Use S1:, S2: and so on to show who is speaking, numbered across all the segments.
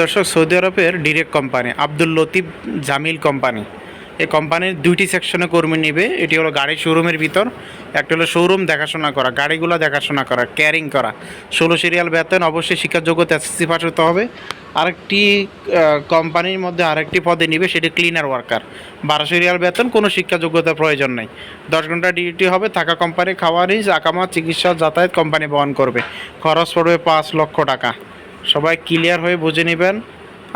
S1: দর্শক, সৌদি আরবের direct company Abdul Latif Jameel company এই কোম্পানির দুইটি সেকশনে কর্মী নেবে। এটি হলো গাড়ির শোরুমের ভিতর, একটা হলো শোরুম দেখাশোনা করা, গাড়িগুলো দেখাশোনা করা ক্যারিং করা। ষোলো সিরিয়াল বেতন, অবশ্যই শিক্ষার যোগ্যতা এসএসসি পাস হতে হবে। আরেকটি কোম্পানির মধ্যে আরেকটি পদে নিবে, সেটি ক্লিনার ওয়ার্কার বারো সিরিয়াল বেতন, কোনো শিক্ষা যোগ্যতার প্রয়োজন নেই। দশ ঘণ্টা ডিউটি হবে, থাকা কোম্পানি খাওয়া নিজ আকামা চিকিৎসা, যাতায়াত কোম্পানি বহন করবে। খরচ পড়বে পাঁচ লক্ষ টাকা। সবাই ক্লিয়ার হয়ে বুঝে নেবেন।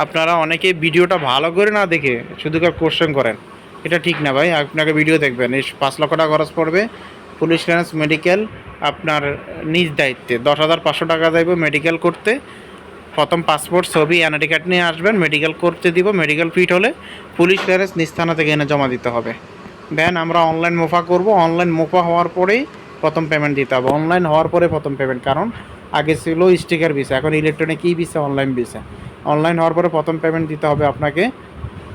S1: আপনারা অনেকে ভিডিওটা ভালো করে না দেখে শুধু কোশ্চেন করেন। এটা ঠিক না ভাই, আপনাকে ভিডিও দেখবেন। এই পাঁচ লক্ষ টাকা খরচ পড়বে। পুলিশ ক্লিয়ারেন্স মেডিকেল আপনার নিজ দায়িত্বে। দশ হাজার পাঁচশো টাকা দেবো মেডিকেল করতে। প্রথম পাসপোর্ট ছবি এনআইডি কার্ড নিয়ে আসবেন। মেডিকেল করতে দিব মেডিকেল ফিট হলে পুলিশ ক্লিয়ারেন্স নিজ থানা থেকে এনে জমা দিতে হবে। দেন আমরা অনলাইন মোফা করব। অনলাইন মোফা হওয়ার পরেই প্রথম পেমেন্ট দিতে হবে। অনলাইন হওয়ার পরে প্রথম পেমেন্ট কারণ আগে ছিল স্টিকার ভিসা এখন electronic e visa online visa online হওয়ার পরে প্রথম পেমেন্ট দিতে হবে আপনাকে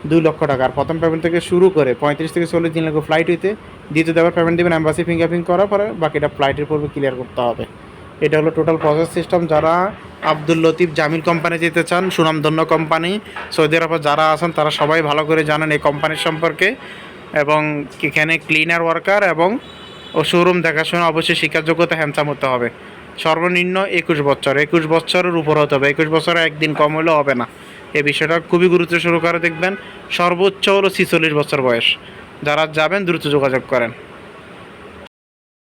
S1: দুই লক্ষ টাকা। আর প্রথম পেমেন্ট থেকে শুরু করে পঁয়ত্রিশ থেকে চল্লিশ দিন লাগবে ফ্লাইট হইতে। দ্বিতীয় দেওয়ার পেমেন্ট দেবেন অ্যাম্বাসি ফিঙ্গারপ্রিন্ট করার পরে বাকিটা ফ্লাইটের পূর্বে ক্লিয়ার করতে হবে। এটা হলো টোটাল প্রসেস সিস্টেম যারা আব্দুল লতিফ জামিল কোম্পানি যেতে চান, সুনামধন্য কোম্পানি সৌদি আরবে যারা আছেন, তারা সবাই ভালো করে জানেন এই কোম্পানির সম্পর্কে। এবং এখানে ক্লিনার ওয়ার্কার এবং ও শোরুম দেখাশোনা অবশ্যই শিক্ষার যোগ্যতা হ্যান্ডসাম হতে হবে। সর্বনিম্ন একুশ বছর। একুশ বছরের উপর হতে হবে। একুশ বছরে একদিন কম হলেও হবে না। এই বিষয়টা খুবই গুরুত্ব শুরু করে দেখবেন। সর্বোচ্চ হলো ছিচল্লিশ বছর বয়স। যারা যাবেন দ্রুত যোগাযোগ করেন।